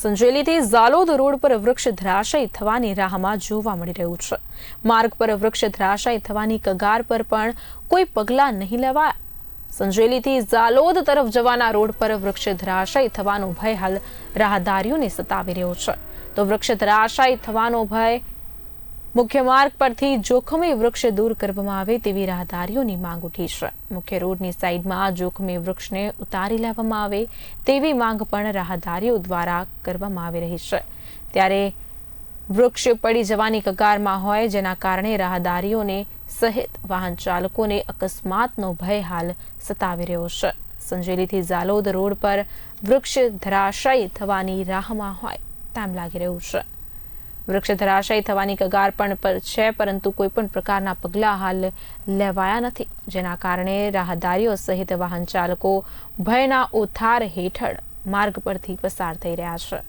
સંજેલીથી Jhalod road પર વૃક્ષ ધરાશય થવાની રાહમાં જોવા મળી રહ્યું છે. માર્ગ પર વૃક્ષ ધરાશય થવાની કગાર પર પણ કોઈ પગલાં નહીં લેવાય. સંજેલીથી ઝાલોદ તરફ જવાના રોડ પર વૃક્ષ ધરાશય થવાનો ભય હાલ રાહદારીઓને સતાવી રહ્યો છે. તો વૃક્ષ ધરાશય થવાનો ભય મુખ્ય માર્ગ પરથી જોખમી વૃક્ષ દૂર કરવામાં આવે તેવી રાહદારીઓની માંગ ઉઠી છે. મુખ્ય રોડની સાઈડમાં જોખમી વૃક્ષને ઉતારી લેવામાં આવે તેવી માંગ પણ રાહદારીઓ દ્વારા કરવામાં આવી રહી છે. ત્યારે વૃક્ષ પડી જવાની કગારમાં હોય જેના કારણે રાહદારીઓને સહિત વાહન ચાલકોને અકસ્માતનો ભય હાલ સતાવી રહ્યો છે. સંજેલીથી ઝાલોદ રોડ પર વૃક્ષ ધરાશયી થવાની રાહમાં હોય તેમ લાગી રહ્યું છે. વૃક્ષ ધરાશયી થવાની કગાર પણ છે, પરંતુ કોઈ પણ પ્રકારના પગલાં હાલ લેવાયા નથી. જેના કારણે રાહદારીઓ સહિત વાહન ચાલકો ભયના ઓથાર હેઠળ માર્ગ પરથી પસાર થઈ રહ્યા છે.